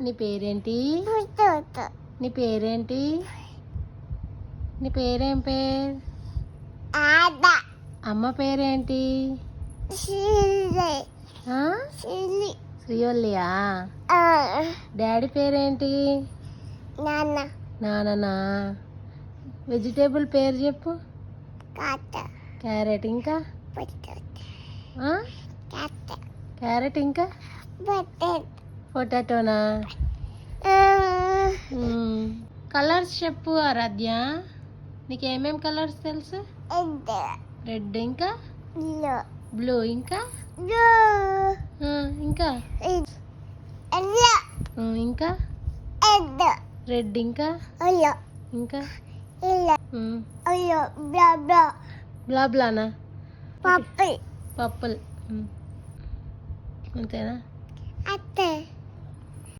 నీ పేరేంటి? నీ పేరేంటి? నీ పేరేం పేరు? అమ్మ పేరేంటి? శ్రీవల్లియా? డాడీ పేరేంటి? నాన్న. నాననా వెజిటేబుల్ పేరు చెప్పు. క్యారెట్. ఇంకా? క్యారెట్. ఇంకా? పొటాటోనా? కలర్స్ చెప్పు ఆరాధ్య. నీకు ఏమేం కలర్స్ తెలుసు? రెడ్. ఇంకా? బ్లూ. ఇంకా? ఇంకా? ఇంకా? రెడ్. ఇంకా? అయ్యో. ఇంకా? బ్లా బ్లా. బ్లా బ్లానా? పప్పి పప్పుల్. ఉమ్. అంతేనా? అత్తే